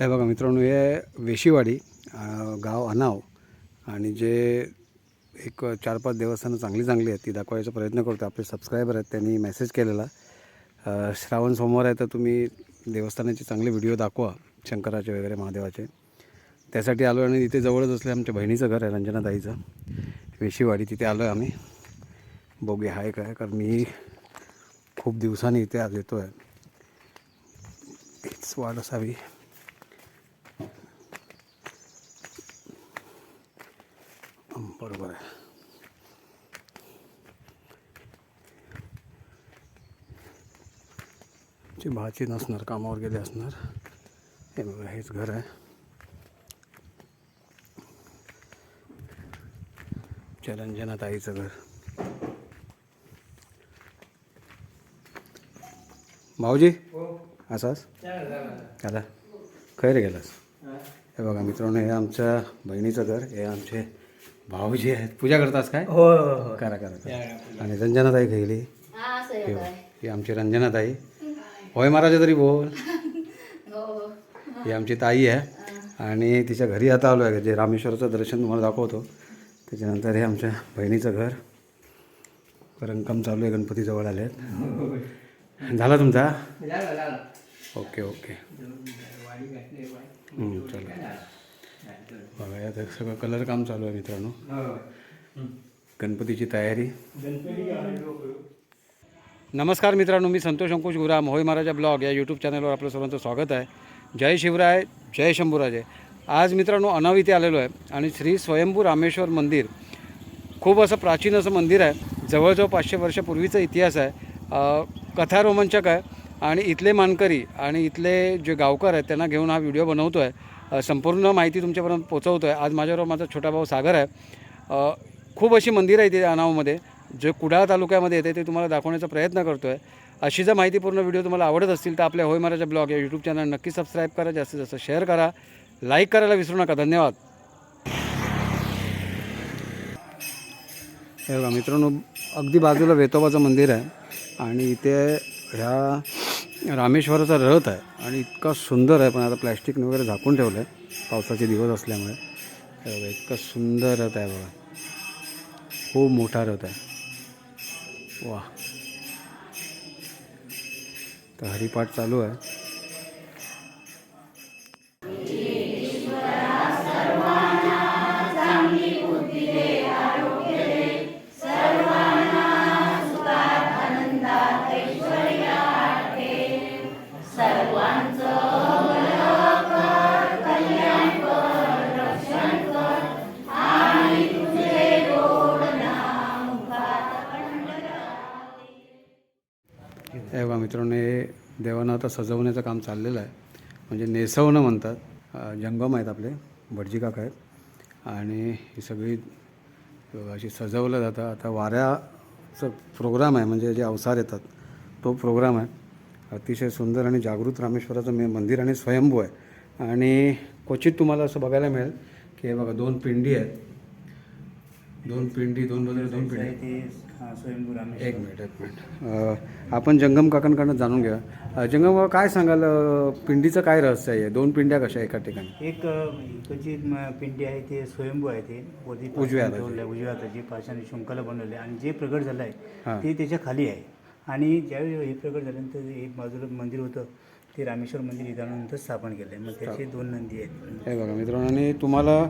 हे बघा मित्रांनो हे वेशीवाडी गाव अनाव आणि जे एक चार पाच देवस्थानं चांगली चांगली आहेत ती दाखवायचा प्रयत्न करतो. आपले सबस्क्रायबर आहेत त्यांनी मेसेज केलेला. श्रावण सोमवार आहे तर तुम्ही देवस्थानाचे चांगले व्हिडिओ दाखवा शंकराचे वगैरे महादेवाचे. त्यासाठी आलो आणि इथे जवळच असले आमच्या बहिणीचं घर आहे रंजनाताईचं. वेशीवाडी तिथे आलो आहे आम्ही. बघूया हाय काय कारण मी खूप दिवसांनी इथे आज येतो आहे हीच वाढ असावी हं, बरोबर आहे. ची भाची नसणार कामावर गेले असणार हे बघा हेच घर आहे. चरंजना ताईचं घर. भाऊजी? असाच? आला खैर गेलास. हे बघा मित्रांनो हे आमच्या बहिणीचं घर हे आमचे भाऊजी आहेत. पूजा करतास काय? हो हो हो. करा करा करा. आणि रंजनाताई खेळली. हे ही आमची रंजनाताई. होय महाराजा तरी बोल. ही आमची ताई आहे. आणि तिच्या घरी आता आलो आहे जे रामेश्वराचं दर्शन तुम्हाला दाखवतो. त्याच्यानंतर हे आमच्या बहिणीचं घर. रंगकाम चालू आहे गणपती जवळ आले आहेत झाला तुमचा ओके ओके. हं, चला. बघा यात सगळं कलर काम चालू आहे मित्रांनो. गणपतीची तयारी. नमस्कार मित्रांनो मी संतोष अंकुश गुराम होय महाराजा ब्लॉग या यूट्यूब चॅनलवर आपलं सर्वांचं स्वागत आहे. जय शिवराय जय शंभूराजे. आज मित्रांनो अनाव इथे आलेलो आहे आणि श्री स्वयंभू रामेश्वर मंदिर. खूप असं प्राचीन असं मंदिर आहे. जवळजवळ पाचशे वर्षापूर्वीचा इतिहास आहे. कथा रोमांचक आहे. आणि इथले मानकरी आणि इथले जे गावकर आहेत त्यांना घेऊन हा व्हिडिओ बनवतो आहे संपूर्ण माहिती तुमच्यापर्यंत पोचवतो आहे आज माझ्याबरोबर माझा छोटा भाऊ सागर आहे. खूप अशी मंदिरं आहेत इथे अनावमध्ये जे कुडाळ तालुक्यामध्ये येते ते तुम्हाला दाखवण्याचा प्रयत्न करतो आहे अशी जर माहितीपूर्ण व्हिडिओ तुम्हाला आवडत असतील तर आपल्या होय महाराजा ब्लॉग या यूट्यूब चॅनल नक्की सबस्क्राईब करा. जास्तीत जास्त शेअर करा. लाईक करायला विसरू नका. धन्यवाद. हे बघा मित्रांनो अगदी बाजूला वेतोबाचं मंदिर आहे. आणि इथे ह्या रामेश्वराचा रथ आहे आणि इतका सुंदर आहे पण आता प्लॅस्टिकने वगैरे झाकून ठेवलं आहे पावसाचे दिवस असल्यामुळे. बघा इतका सुंदर रथ आहे बघा. खूप मोठा रथ आहे. वा तर हरिपाठ चालू आहे. सजवण्याचं काम चाललेलं आहे. म्हणजे नेसवणं म्हणतात. जंगम आहेत आपले भटजी काका आहेत. आणि ही सगळी अशी सजवलं जातं. आता वाऱ्याचं प्रोग्राम आहे म्हणजे जे अवसार येतात तो प्रोग्राम आहे. अतिशय सुंदर आणि जागृत रामेश्वराचं मे मंदिर आणि स्वयंभू आहे. आणि क्वचित तुम्हाला असं बघायला मिळेल की हे बघा दोन पिंडी आहेत. दोन पिंडी दोन वगैरे दोन पिंडी हा. एक मिनिट एक मिनिट. आपण जंगम काकांकडनं जाणून घ्या जंगम काय सांगाल? पिंडीचं काय रहस्य आहे? दोन पिंड्या कशा एका ठिकाणी? एक इकडची पिंडी आहे ते स्वयंभू आहे ते. वरती उजव्या उजव्या हाताची पाषाण शंकाला बनवले आणि जे प्रगट झालं. आहे ते त्याच्याखाली आहे. आणि ज्यावेळी हे प्रगट झाल्यानंतर एक बाजूला मंदिर होतं ते रामेश्वर मंदिर इथानंतर स्थापन केलं आहे मग त्याचे दोन नंदी आहेत. हे बघा मित्रांनो आणि तुम्हाला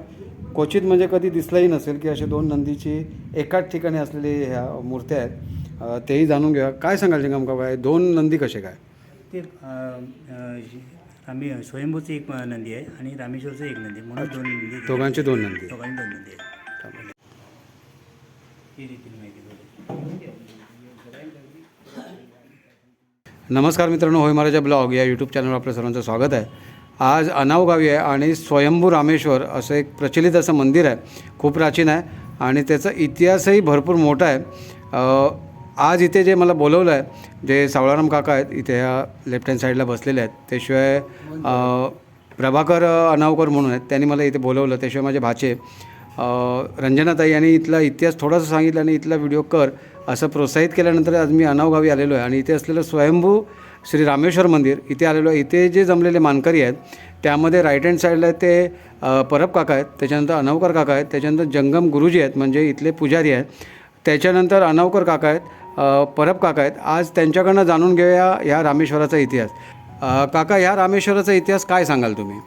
क्वचित म्हणजे कधी दिसलंही नसेल की असे दोन नंदीची एकाच ठिकाणी असलेली ह्या मूर्त्या आहेत. तेही जाणून घ्या. काय सांगाल जंगम काका हे दोन नंदी कसे काय? ते रामी स्वयंभूचं एक नंदी आहे आणि रामेश्वरचं एक नंदी म्हणून दोन नंदी दोघांचे दोन नंदी दोघांनी दोन नंदी आहेत. ही रीतीने माहिती नमस्कार मित्रांनो होय महाराजा ब्लॉग या यूट्यूब चॅनलवर आपलं सर्वांचं स्वागत आहे. आज अनाव गावी आहे आणि स्वयंभू रामेश्वर असं एक प्रचलित असं मंदिर आहे. खूप प्राचीन आहे आणि त्याचा इतिहासही भरपूर मोठा आहे. आज इथे जे मला बोलवलं आहे जे सावळाराम काका आहेत इथे ह्या लेफ्ट हँड साईडला बसलेले आहेत त्याशिवाय प्रभाकर अनावकर म्हणून आहेत त्यांनी मला इथे बोलवलं त्याशिवाय माझे भाचे रंजनाताई यांनी इथला इतिहास थोडासा सांगितला आणि इथला व्हिडिओ कर. असं प्रोत्साहित केल्यानंतर आज मी अनाव गावी आलेलो आहे. आणि इथे असलेलं स्वयंभू श्री रामेश्वर मंदिर इथे आलेलो आहे. इथे जे जमलेले मानकरी आहेत त्यामध्ये राईट हँड साईडला ते परब काका आहेत त्याच्यानंतर अनवकर काका आहेत त्याच्यानंतर जंगम गुरुजी आहेत म्हणजे इथले पुजारी आहेत. त्याच्यानंतर अनवकर काका आहेत परब काका आहेत. आज त्यांच्याकडनं जाणून घेऊया ह्या रामेश्वराचा इतिहास. काका ह्या रामेश्वराचा इतिहास काय सांगाल तुम्ही?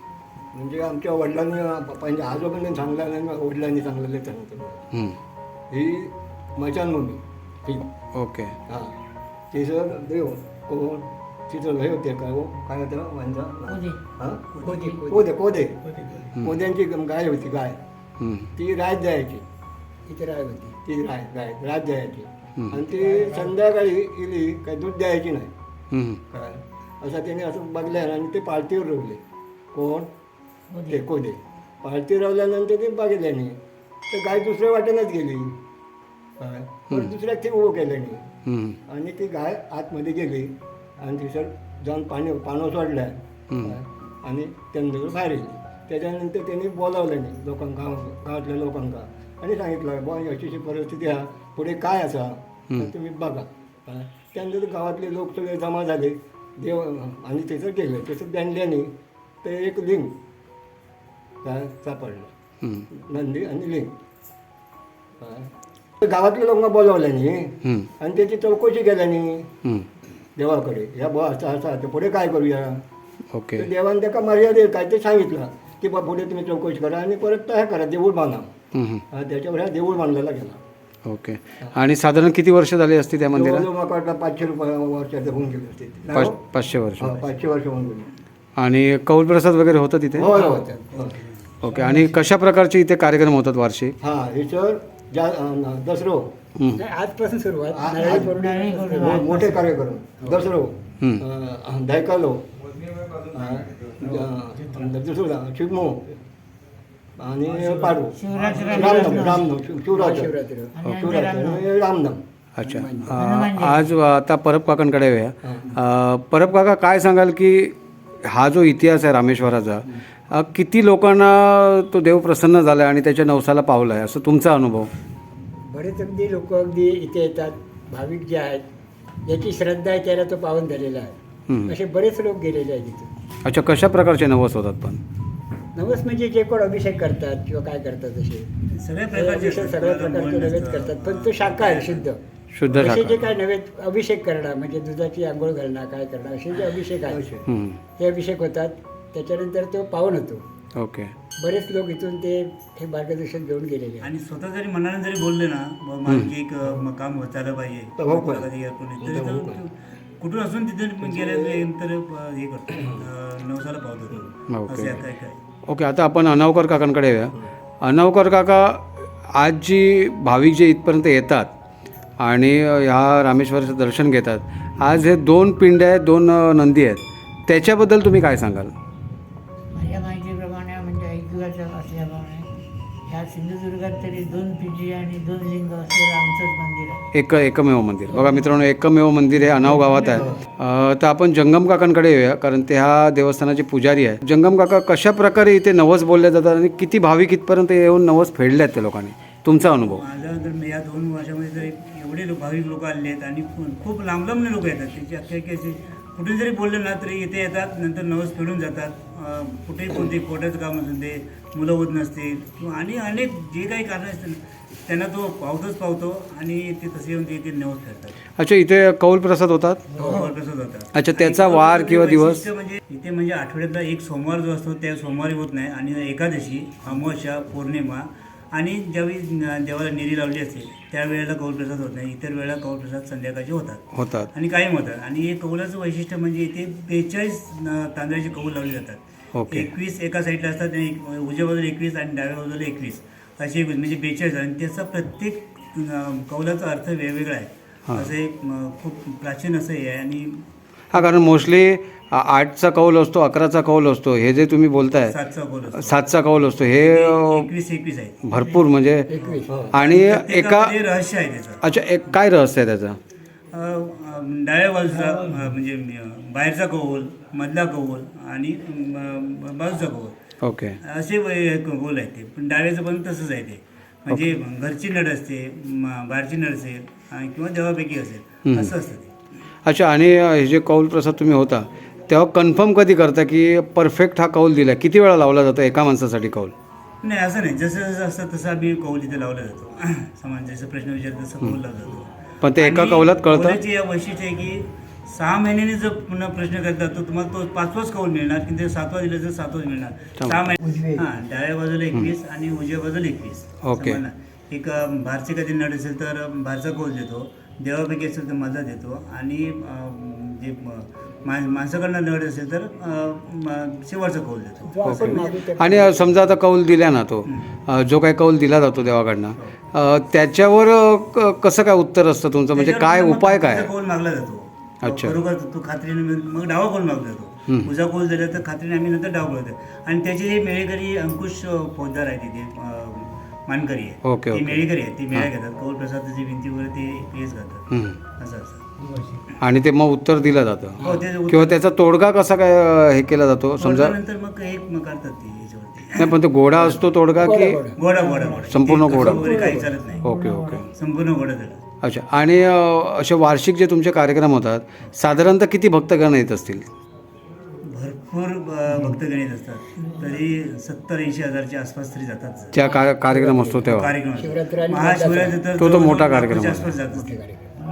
म्हणजे आमच्या वडिलांनी म्हणजे आजोबांनी सांगला वडिलांनी सांगलेलं सांगतो हं, ही मचानभूमी. ओके. हां. तिचं देव कोण तिचं लय होते काय हो? काय होतं वंजा हां? कोदे कोदे. कोदे कोद्यांची गाय होती गाय. ती रात जायची. इथे राय होती. ती राय गाय रात जायची. आणि ती संध्याकाळी गेली काय दूध द्यायची नाही. हं, काय? असं त्याने असं बघलं आणि ते पालतीवर रोवले कोण? ते कोदे. पालती रोवल्यानंतर ते बघितल्याने तर गाय दुसऱ्या वाटेनच गेली. काय? पण दुसऱ्याक ते उभं केलं नाही आणि ती गाय आतमध्ये गेली आणि तिसर जाऊन पाणी पाणी सोडलं. आणि त्यांच्याकडे बाहेर येईल त्याच्यानंतर त्यांनी बोलावलं नाही लोकांका गावातल्या लोकांका आणि सांगितलं बुवा अशी अशी परिस्थिती हा पुढे काय असा? तुम्ही बघा. त्यानंतर गावातले लोक सगळे जमा झाले. देव आणि त्याचं केलं त्याचं त्यांनी ते एक लिंग काय सापडलं. नंदी आणि लिंग. गावातल्या लोकांना बोलावलं नाही. हं, आणि त्याची चौकशी केल्याने हं. देवाकडे. या बुवा असं असं आता पुढे काय करूया? ओके. तर देवाने त्या का मर्यादे काय ते सांगितलं. की बा पुढे तुम्ही चौकशी करा आणि परत हे करा देऊळ बांधा. हं, हं. हा, त्याच्यावर हा देऊळ बांधलेला गेला. ओके. आणि साधारण किती वर्ष झाली असती त्या मंदिरात? जवळजवळ मला वाटतं पाचशे रुपये वर्षाचे होऊन गेले असते पाच पाचशे वर्ष. हा, पाचशे वर्ष होऊन गेले. आणि कौल प्रसाद वगैरे होतं तिथे? होय होय होय. ओके. आणि कशा प्रकारचे इथे कार्यक्रम होतात वार्षिक? हा हे सर दसरो आजपासून सुरुवात. आ- नारळी आज- मोठे कार्यक्रम दसरो. अं, दैकालो अं, दुसरा शिगमो आणि पाडू. रामनम रामनम शिव- शिवरात्र शिवरात्री शिवरात्र आणि रामनम अच्छा. अ, आज आता परब काकांकडे येऊया. अ, परब काका काय सांगाल की हा जो इतिहास आहे रामेश्वराचा किती लोकांना तो देव प्रसन्न झाला आणि त्याच्या नवसाला पावला आहे असं तुमचा अनुभव? बरेच अगदी लोक अगदी इथे येतात भाविक जे आहेत ज्याची श्रद्धा आहे त्याला तो पावन झालेला आहे. असे बरेच लोक गेलेले आहेत इथून अच्छा कशा प्रकारचे नवस होतात पण? नवस म्हणजे जे कोण अभिषेक करतात किंवा काय करतात असे. सगळ्या प्रकारचे अभिषेक सगळ्या प्रकारचे नैवेद्य करतात पण तो शाखा आहे शुद्ध. शुद्ध असे जे काय नैवेद्य अभिषेक करणं म्हणजे दुधाची आंघोळ घालणं काय करणं असे जे अभिषेक आहेत हं, ते अभिषेक होतात. त्याच्यानंतर तो पावन होतो. ओके. बरेच लोक इथून ते हे मार्गदर्शन घेऊन गेलेले आणि स्वतः जरी मनाने जरी बोलले ना माझं एक काम झालं पाहिजे. हो तरी तर कुठून असून तिथे गेल्यानंतर अ, हे करतो. नवसाला पावतो ओके. असं काय काय ओके आता आपण अनावकर काकांकडे येऊया. अनावकर काका आज जी भाविक जे इथपर्यंत येतात आणि ह्या रामेश्वराचं दर्शन घेतात आज हे दोन पिंड आहेत दोन नंदी आहेत. त्याच्याबद्दल तुम्ही काय सांगाल? सिंधुदुर्गात तरी दोन पिंडी आणि दोन लिंग असलेलं आमचंच मंदिर आहे. एक एकमेव मंदिर. बघा मित्रांनो एकमेव मंदिर हे अनाव गावात आहे. अ, तर आपण जंगम काकांकडे येऊया कारण ते ह्या देवस्थानाचे पुजारी आहे. जंगम काका कशा प्रकारे इथे नवस बोलले जातात आणि किती भाविक इथपर्यंत येऊन नवस फेडले आहेत त्या लोकांनी? तुमचा अनुभव. माझ्या तर मी या दोन वर्षामध्ये तर एवढे लोक भाविक लोक आले आहेत आणि खूप- खूप लांब लांबने लोक येतात. त्याची अख्खे अख्खे असे कुठे जरी बोलले ना तरी इथे येतात नंतर नवस फेडून जातात. अं, कुठेही कोणते पोटाचं काम असेल ते मुलं होत नसतील. आणि अनेक जे काही कारणं असतील त्यांना तो पावतोच पावतो आणि ते तसे येऊन ते इथे नवस फेडतात. अच्छा इथे कौल प्रसाद होतात? कसं होतात. अच्छा त्याचा वार किंवा दिवस? म्हणजे इथे म्हणजे आठवड्यातला एक सोमवार जो असतो त्या सोमवारी होत नाही. आणि एकादशी अमावस्या पौर्णिमा आणि ज्यावेळी देवाला निरी लावली असते त्यावेळेला कौलप्रसाद होत नाही. इतर वेळेला कौलप्रसाद संध्याकाळचे होतात. होतात. आणि कायम होतात. आणि हे कौलाचं वैशिष्ट्य म्हणजे इथे बेचाळीस तांदळाचे कौल लावले जातात. एकवीस एका साईडला असतात आणि उजव्या बाजूला एकवीस आणि डाव्या बाजूला एकवीस. असे एकवीस म्हणजे बेचाळीस. आणि त्याचा प्रत्येक कौलाचा अर्थ वेगवेगळा आहे. असं एक खूप प्राचीन असं हे आहे. आणि हा कारण मोस्टली आठचा कौल असतो अकराचा कौल असतो. हे जे तुम्ही बोलताय सातचा कौल असतो. सातचा कौल असतो. हे भरपूर म्हणजे एकवीस. आणि एका रहस्य आहे त्याचं. अच्छा एक काय रहस्य आहे त्याचं? डाव्या बाजूचा म्हणजे बाहेरचा कौल मधला कौल आणि बाजूचा कौल. ओके. असे वै- कौल आहेत ते. पण डाव्याचं पण तसंच आहे ते. म्हणजे घरची नड असते बाहेरची नड असेल आणि किंवा देवापैकी असेल असं असतं ते. अच्छा आणि हे जे कौल प्रसाद तुम्ही होता तेव्हा कन्फर्म कधी करता की परफेक्ट हा कौल दिला किती वेळा लावला जातो एका माणसासाठी कौल? नाही असं नाही. जसं जसं असतं तसं आम्ही कौल इथे लावला जातो. समाज जसं प्रश्न विचारतो तसं कौल लावला जातो. पण ते एका कौलात कळतं? कौलाची वैशिष्ट्य आहे की सहा महिन्यांनी जर पुन्हा प्रश्न करतात तर तुम्हाला तो पाचवाच कौल मिळणार. की ते सातवा दिलं तर सातवाच मिळणार. सहा महिने हां डाव्या बाजूला एकवीस आणि उजव्या बाजूला एकवीस. ओके. समजलं? एक अं, भारची कधी नड असेल तर भारचा कौल देतो. देवापैकी असेल तर माझा देतो आणि जे माणसाकडनं नड असेल तर शेवटचा कौल देतो. आणि अ, समजा आता कौल दिला ना तो जो काही कौल दिला जातो देवाकडनं त्याच्यावर कसं काय उत्तर असतं तुमचं? म्हणजे काय उपाय काय? कौल मागला जातो. अच्छा. बरोबर तो खात्रीने मग डावा कौल मागला जातो. उजा कौल दिला तर खात्रीने आम्ही नंतर डावा कौल देतो. आणि त्याचे जे मेळेकरी अंकुश फौजदार आहे तिथे मानकरी आहे. ओके, ते ओके. मेळेकरी आहेत ते मेळ्या घेतात. कौल प्रसादाची भिंतीवर ते पेस घालतात. हं. असं असं आणि ते मग उत्तर दिलं जातं. हो ते किंवा त्याचा तोडगा कसा काय अ, हे केला जातो? समजा नंतर मग एक मग करतात ते याच्यावरती. नाही पण तो घोडा असतो तोडगा की गोडा गोडा गोडा संपूर्ण ते गोडा. कसं वगैरे काही चालत नाही. Okay okay. संपूर्ण गोडा झाला. अच्छा. आणि अ, असे वार्षिक जे तुमचे कार्यक्रम होतात साधारणतः किती भक्तगण येत असतील? अ, भक्तगणित असतात. तरी सत्तर ऐंशी हजारच्या आसपास तरी जातात. त्या का- कार्यक्रम असतो तेव्हा. कार्यक्रम. महाशिवरात्री तर तो मोठा कार्यक्रम आहे. आसपास जात असते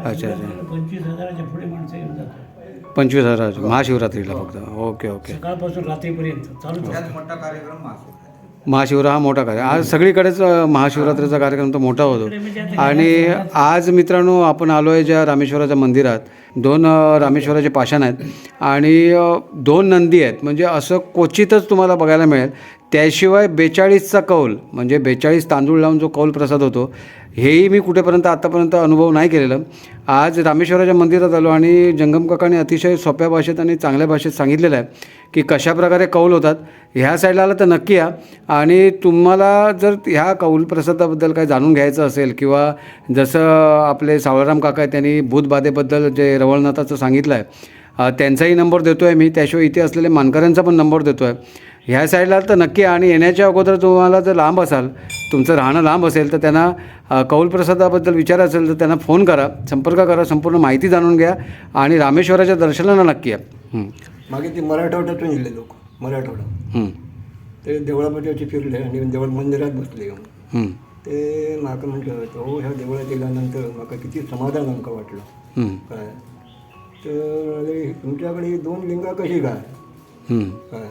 अच्छा अच्छा. पंचवीस हजाराच्या पुढे माणसं येऊन जातात. पंचवीस हजार महाशिवरात्रीला फक्त. Okay okay. सकाळपासून रात्रीपर्यंत. चालूच महाशिवरा हा मोठा कार्यक्रम आज सगळीकडेच महाशिवरात्रीचा कार्यक्रम तो मोठा होतो. आणि आज मित्रांनो आपण आलो आहे ज्या रामेश्वराच्या मंदिरात. दोन रामेश्वराचे पाषाण आहेत. आणि दोन नंदी आहेत. म्हणजे असं क्वचितच तुम्हाला बघायला मिळेल. त्याशिवाय बेचाळीसचा कौल म्हणजे बेचाळीस तांदूळ लावून जो कौल प्रसाद होतो हेही मी कुठेपर्यंत आत्तापर्यंत अनुभव नाही केलेलं. आज रामेश्वराच्या मंदिरात आलो आणि जंगमकाकाने अतिशय सोप्या भाषेत आणि चांगल्या भाषेत सांगितलेलं आहे की कशाप्रकारे कौल होतात. ह्या साईडला आलं तर नक्की या. आणि तुम्हाला जर ह्या कौल प्रसादाबद्दल काय जाणून घ्यायचं असेल किंवा जसं आपले सावळराम काका आहे त्यांनी भूतबाधेबद्दल जे रवळनाथाचं सांगितलं आहे त्यांचाही नंबर देतो आहे मी. त्याशिवाय इथे असलेले मानकऱ्यांचा पण नंबर देतो आहे ह्या साईडला तर नक्की आणि येण्याच्या अगोदर तुम्हाला जर लांब असाल तुमचं राहणं लांब असेल तर त्यांना अ, कौल प्रसादाबद्दल विचार असेल तर त्यांना फोन करा संपर्क करा संपूर्ण माहिती जाणून घ्या आणि रामेश्वराच्या दर्शनाला नक्की या. हं, मागे ते मराठवाड्यातून गेले लोक मराठवाडा. हं, ते देवळापाशी फिरले आणि देवळ मंदिरात बसले. येऊन हं, ते म्हाका म्हटलं हो ह्या देवळात गेल्यानंतर म्हाका किती समाधान आमकां वाटलं. हं, काय? तर तुमच्याकडे ही दोन लिंगा कशी काय हं. काय?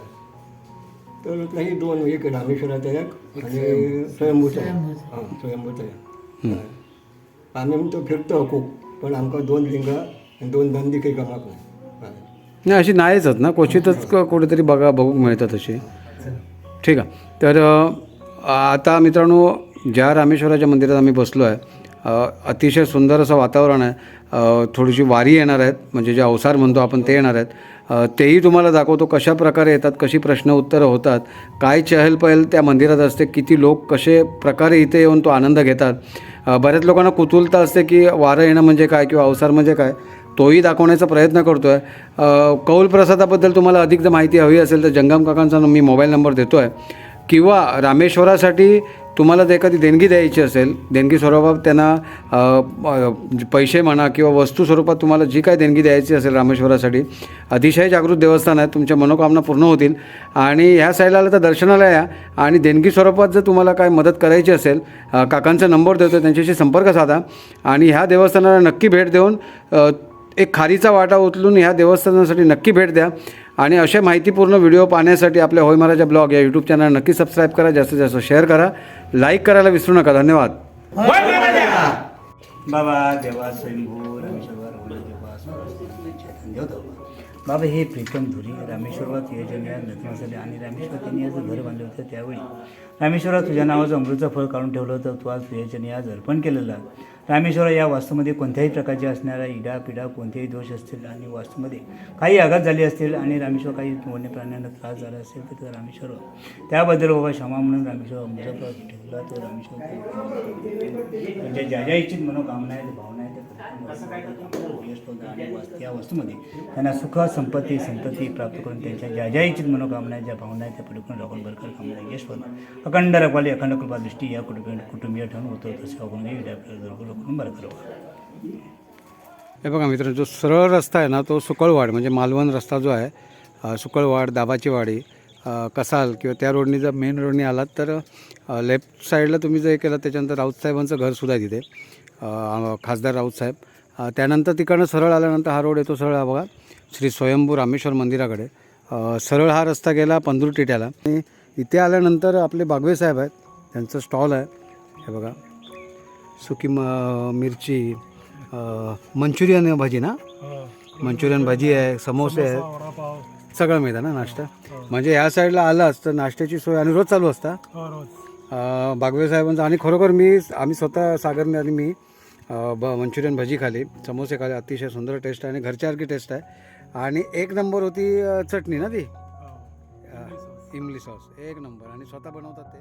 तर म्हटलं ही दोन एक रामेश्वराचं एक आणि स्वयंभूचं एक. हां स्वयंभूचं एक. काय. आम्ही म्हणतो फिरतो खूप पण आमकां दोन लिंगा आणि दोन नंदी काही गमाक नाही. नाही अशी नाहीच आहेत ना. क्वचितच क- कुठेतरी बघा बघू मिळतात अशी. ठीक आहे. तर आता मित्रांनो ज्या रामेश्वराच्या मंदिरात आम्ही बसलो आहे अतिशय सुंदर असं वातावरण आहे. थोडीशी वारी येणार आहेत. म्हणजे जे अवसार म्हणतो आपण ते येणार आहेत. तेही तुम्हाला दाखवतो कशा प्रकारे येतात कशी प्रश्न उत्तरं होतात काय चहलपहल त्या मंदिरात असते किती लोक कसे प्रकारे इथे येऊन तो आनंद घेतात. बऱ्याच लोकांना कुतुलता असते की वारं येणं म्हणजे काय किंवा अवसार म्हणजे काय तोही दाखवण्याचा प्रयत्न करतो आहे कौल प्रसादाबद्दल तुम्हाला अधिक जर माहिती हवी असेल तर जंगम काकांचा मी मोबाईल नंबर देतो आहे किंवा रामेश्वरासाठी तुम्हाला जर एखादी देणगी द्यायची असेल देणगी स्वरूपात त्यांना पैसे म्हणा किंवा वस्तू स्वरूपात तुम्हाला जी काय देणगी द्यायची असेल रामेश्वरासाठी अतिशय जागृत देवस्थान आहे तुमच्या मनोकामना पूर्ण होतील. आणि ह्या साईडला आलं तर दर्शनाला या. आणि देणगी स्वरूपात जर तुम्हाला काय मदत करायची असेल काकांचा नंबर देतो त्यांच्याशी संपर्क साधा. आणि ह्या देवस्थानाला नक्की भेट देऊन एक खारीचा वाटा उचलून ह्या देवस्थानासाठी नक्की भेट द्या. आणि असे माहितीपूर्ण व्हिडिओ पाहण्यासाठी आपल्या होय महाराजा ब्लॉग या यूट्यूब चॅनल नक्की सबस्क्राईब करा जास्तीत जास्त शेअर करा. लाईक करायला विसरू नका. धन्यवाद. बाबा देवा स्वयंभू रामेश्वर देवा बाबा हे प्रीतम धुरी रामेश्वरात योजना नथनासाठी आणि रामेश्वर त्यांनी आज घर बांधलं होतं त्यावेळी. रामेश्वरात तुझ्या नावाचं अमृतचं फळ काढून ठेवलं होतं. तू आज तुझ्याच्याने आज अर्पण केलेलं. आहे. रामेश्वर या वास्तूमध्ये कोणत्याही प्रकारचे असणारा इडा पिडा कोणतेही दोष असतील आणि वास्तूमध्ये काही आघात झाले असतील आणि रामेश्वर काही वन्य प्राण्यांना त्रास झाला असेल तर रामेश्वर त्याबद्दल बाबा क्षमा म्हणून रामेश्वर अमृतचा ठेवला तो रामेश्वर म्हणजे ज्या ज्या इच्छित मनोकामना आहेत भावना आहेत त्या या वस्तूमध्ये त्यांना सुख संपत्ती संपत्ती प्राप्त करून त्यांच्या ज्या ज्या इच्छित मनोकामना ज्या भावना आहेत त्या पटकून राखून बरकर कामना यश अखंड रखवाली अखंड कृपा दृष्टी या कुटुंब कुटुंबीय ठेवून होतं तसे विद्यापीठ विद्यापीठ करून बरं करावं हे बघा मित्र जो सरळ रस्ता आहे ना तो सुकळवाड म्हणजे मालवण रस्ता जो आहे सुकळवाड दाबाची वाडी कसाल किंवा त्या रोडनी जर मेन रोडनी आलात तर लेफ्ट साईडला तुम्ही जर केलं त्याच्यानंतर राऊतसाहेबांचं घरसुद्धा आहे तिथे. खासदार राऊतसाहेब साहेब. त्यानंतर तिकडनं सरळ आल्यानंतर हा रोड येतो सरळ हा बघा श्री स्वयंभू रामेश्वर मंदिराकडे. सरळ हा रस्ता गेला पंधरू टिट्याला. आणि इथे आल्यानंतर आपले बागवे साहेब आहेत त्यांचं स्टॉल आहे हे बघा. सुकी म मिरची मंचुरियन भाजी ना? मंचुरियन भाजी आहे समोसे आहेत. सगळं मिळतं ना नाश्ता? म्हणजे ह्या साईडला आलाच तर नाश्त्याची सोय आणि रोज चालू असता? बागवे साहेबांचं आणि खरोखर मी आम्ही स्वतः सागरने आणि मी ब मंचुरियन भजी खाली समोसे खाले अतिशय सुंदर टेस्ट आहे आणि घरच्यासारखी टेस्ट आहे. आणि एक नंबर होती चटणी ना ती? इमली सॉस. एक नंबर आणि स्वतः बनवतात ते?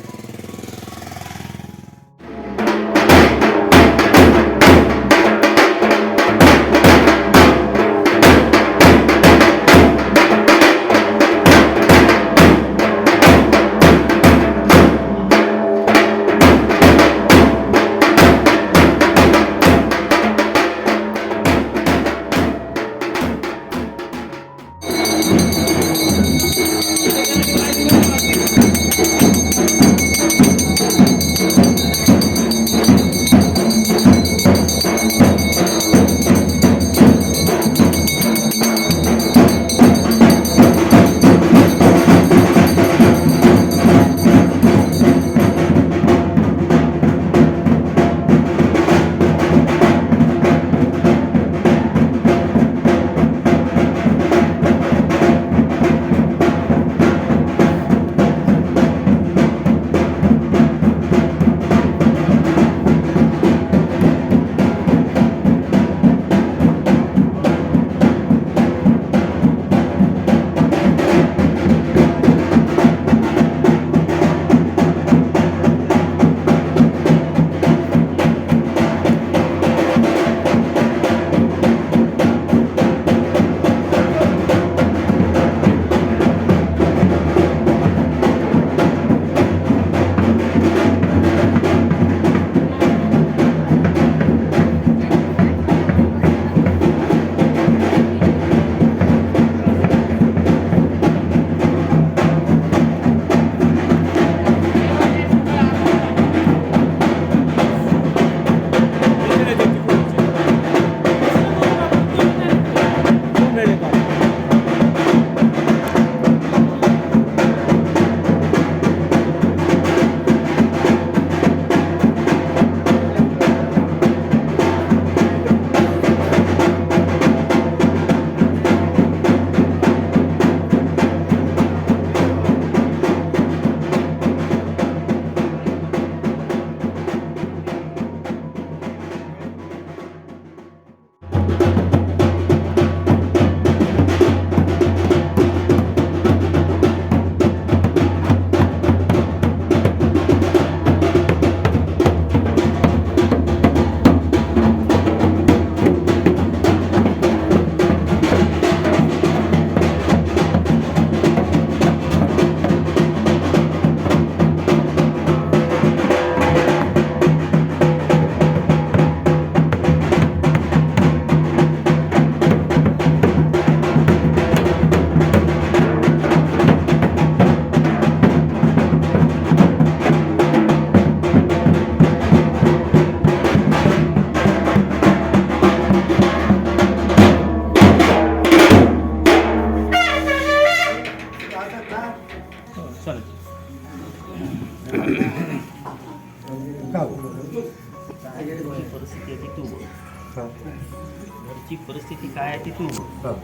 परिस्थिती काय आहे ती तू बघ.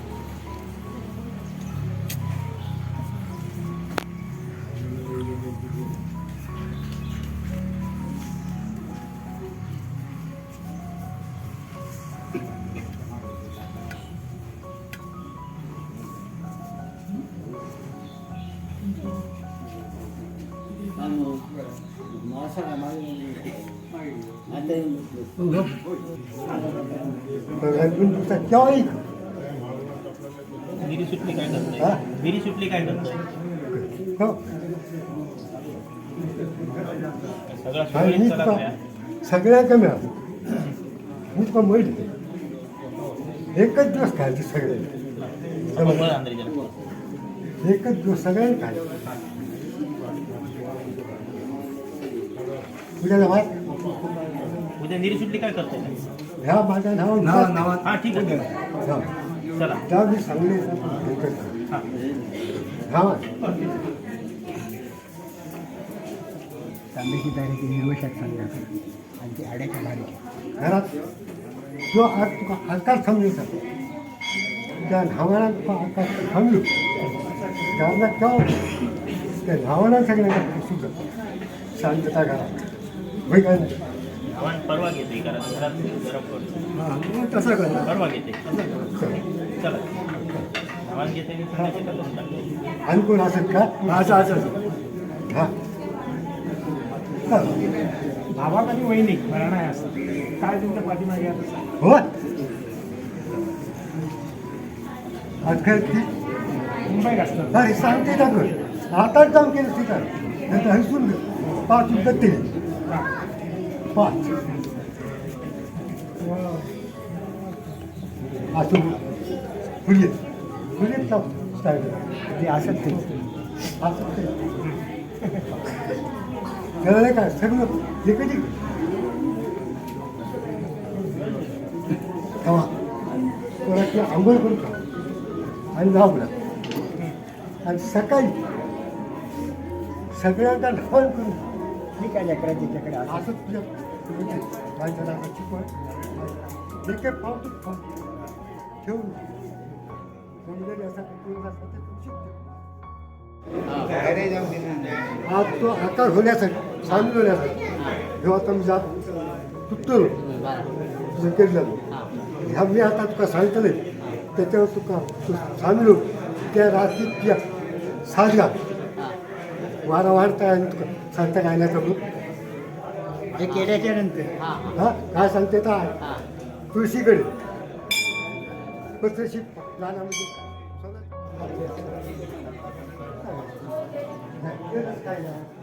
विहिरी सुटली काय करताय विहिरी सुटली काय करताय. सगळ्या कमी मी तुका म्हटलं एकच दिवस खायचे सगळे एकच दिवस सगळ्यांनी खायचे उद्याला भात उद्या निरी सुटली काय करतो ह्या माझ्या नावावर हा ठीक आहे. चला. त्या मी सांगले हा. हा. तांब्याची तारीख निर्वशात सांगणार. आणि ती आड्याच्या बारीक घरात जो आज तुका आकार समजायचा त्या नावाला तुका आकार समजू त्याला केव्हा त्या नावाला सगळ्यांना शांतता घरात. होय काय नाही? आव्हान परवा घेते कारण घरात गरम पडतो. हां तसं करा. परवा घेते चला. आव्हान घेते मी संध्याकाळी करून टाकतो आणि कोण असत का? असं असं. हां. भावा कधी वहिनी मला नाही असं. काय तुमच्या पाठीमागे आता? हो. ती मुंबईत असतं अरे सांगते ना कर आताच जाऊन केलं ठिकाण नाही तर हसून पाच रुपये ते. पाच असं फुले स्टाईल ते असत ते असत ते कळलं काय सगळं हे कधी तेव्हा कोणाची आंघोळ करून खा आणि लागला आणि सकाळी सगळ्यांना ढवण करून मी काय लेकराच्या त्याच्याकडे असं असं तुझ्या म्हणजे माझ्या नावाची पण एक एक पाव तू खाऊ ठेवून जमलेली असा कुटुंब आज तो आकार होण्यासाठी सामील होण्यासाठी जेव्हा तुम्ही जात तुटतो तुझं केलं ह्या मी आता तुका सांगतले त्याच्यावर तुका तू सामील हो त्या रात्रीत त्या साजगा वारंवार वाढता तुका सांगता काय हे केल्याच्यानंतर हा काय सांगते तर तुळशीकडे पत्रशी लहानामध्ये काय.